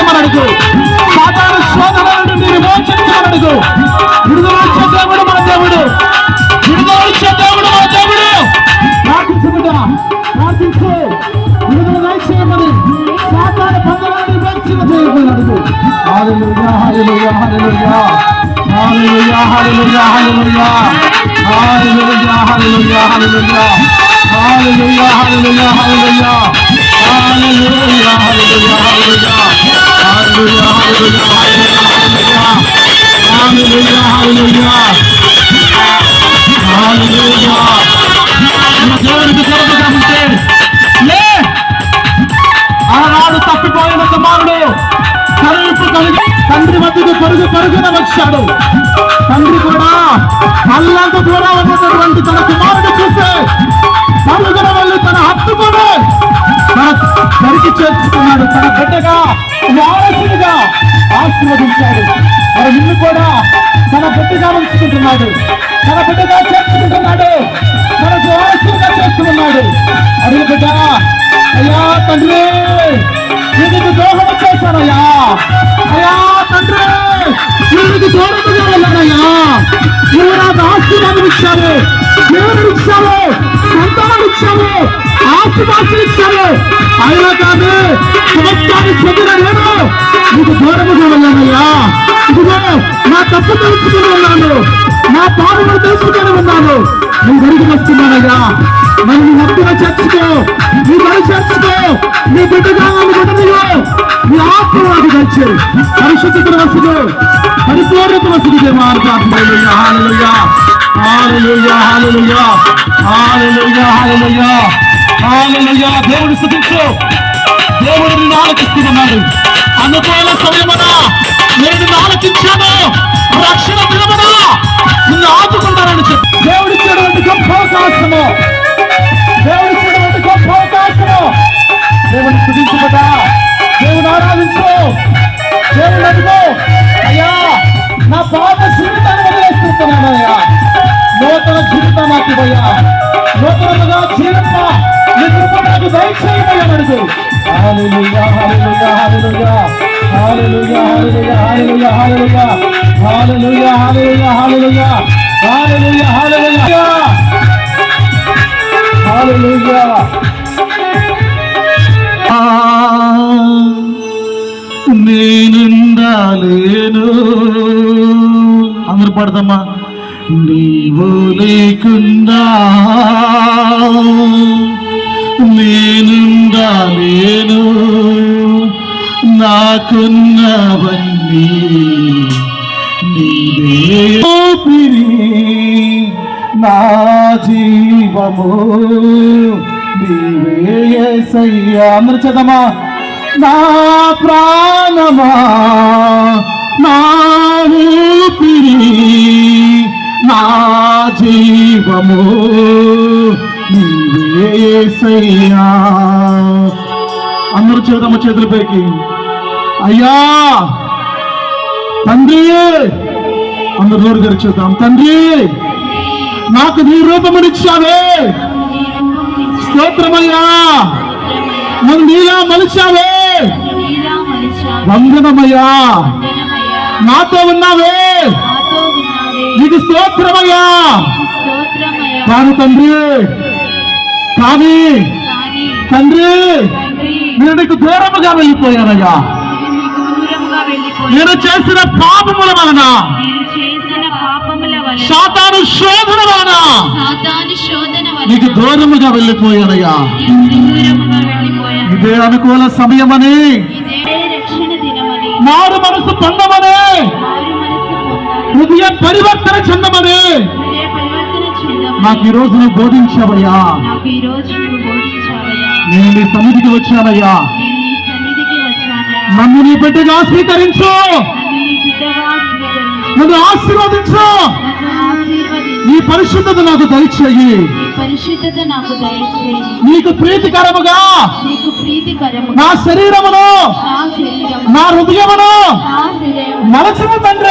చేయమనడుగు. సాధారణ శోధన నుండి విమోచించమని అడుగు విడుదల ఇచ్చే దేవుడు మన దేవుడు. విడుదల ఇచ్చే దేవుడు మన దేవుడు. ప్రార్థించు బిడ్డ ప్రార్థించు. విడుదల దయచేయమని సాధారణ బంధువులను విమోచన చేయమనడుగు. అడుగు హల్లెలూయా హల్లెలూయా హల్లెలూయా హల్లెలూయా హల్లెలూయా హల్లెలూయా హల్లెలూయా హల్లెలూయా Hallelujah, hallelujah, hallelujah. Hallelujah, hallelujah, hallelujah. hallelujah, hallelujah, hallelujah, hallelujah, hallelujah. దేవునికి సర్వదంతే లే ఆనాడు తప్పిపోయిన కుమారుడు. కరుపు కలిగి తండ్రి మధ్యకు పరుగు పరుగున వచ్చాడు. తండ్రి కూడా అల్లంత దూరం ఉన్నటువంటి తన కుమారుడు చేర్చుకున్నాడు తన బిడ్డగా వారసునిగా ఆశీర్వదించాడు. మరి నిన్ను కూడా తన బిడ్డగా ఉంచుకుంటున్నాడు. తన బిడ్డగా చేర్చుకుంటున్నాడు. తన వారసునిగా చేస్తున్నాడు అడుగు బిడ్డ అయ్యా తండ్రి నీకు దోహం చేశానయ్యా. అయ్యా తండ్రి నీకు దూరముగా వెళ్ళానయ్యా నువ్వు నాకు ఆశీర్వాదం ఇచ్చావు దేవుడు ఇచ్చావు సంతానం ఇచ్చావు ఆశ్రయిస్తారు అయినా కాదు సమస్తాన్ని చెందిన నేను దూరముగా వెళ్ళానయ్యా ఇదిగో నా తప్పు తెలుసుకుని ఉన్నాను. నా పాపను తెలుసుకుని ఉన్నాను. మీ వెనక వస్తున్నానయ్యా. మరి నీ నమ్మిన చర్చకో. నీ బలి చర్చకో. నీ బిడ్డగా అనుకుంటున్నాయో నీ ఆత్మ నాకు తెచ్చి పరిశుద్ధత వసతి పరిపూర్ణత వసతి మార్గాత్మయ్యా హాలయ్యా హాలయ్యా హాలయ్యా దేవుడు స్థుతించు దేవుడు నిన్ను ఆలకిస్తున్నాడు అనుకూల సమయమన నేను నిన్ను ఆలకించాను. రక్షణ దినమున నిన్ను ఆదుకుంటానని చెప్పి. దేవుడు ఇచ్చేటువంటి గొప్ప అవకాశము. దేవుడు ఇచ్చేటువంటి గొప్ప అవకాశము. దేవుని స్థుతించుకుంటా దేవుని ఆరాధించు. దేవుని అడుగు. అయ్యా నా పాత జీవితాన్ని వదిలేస్తున్నాను అయ్యా. నూతన జీవితం నాకు ఇవ్వయ్యా నూతనముగా జీవిత దయచేయమని అడుగు హల్లెలూయా హల్లెలూయా హల్లెలూయా హల్లెలూయా హల్లెలూయా హల్లెలూయా హల్లెలూయా హల్లెలూయా హల్లెలూయా హల్లెలూయా హల్లెలూయా హల్లెలూయా నేనుండాలేను. అందరు పడదమ్మా నీవు లేకుండా నాకున్నవన్నీ నీవే. నా జీవము నీవే. సయ్యా అందరూ నా ప్రాణమా? నా ఊపిరి నా జీవము నీవే సయ్యా అందరూ చేద్దాము చేతుల అయ్యా! తండ్రి! అందరు నోరు తెరిచేద్దాం తండ్రి! నాకు నీ రూపమునిచ్చావే స్తోత్రమయ్యా! నన్ను నీలా మలిచావే. వందనమయ్యా! నాతో ఉన్నావే. నాతో నీకు స్తోత్రమయ్యా! స్తోత్రమయ్యా. కాను తండ్రి! కానీ తండ్రి! నేను నీకు దూరముగా వెళ్ళిపోయానయ్యా. నేను చేసిన పాపముల వలన సాతాను శోధన వలన నీకు దూరముగా వెళ్ళిపోయానయ్యా. ఇదే అనుకూల సమయమని మారు మనసు పొందమని హృదయ పరివర్తన చెందమని నాకు ఈ రోజు నువ్వు బోధించావయ్యా. నేను నీ సమితికి వచ్చానయ్యా. మమ్మల్ని బిడ్డగా స్వీకరించు. నన్ను ఆశీర్వదించు. నీ పరిశుద్ధత నాకు దయచేయి. నీకు ప్రీతికరముగా నీకు ప్రీతికరముగా నా శరీరమును నా హృదయమును మనసును తండ్రి.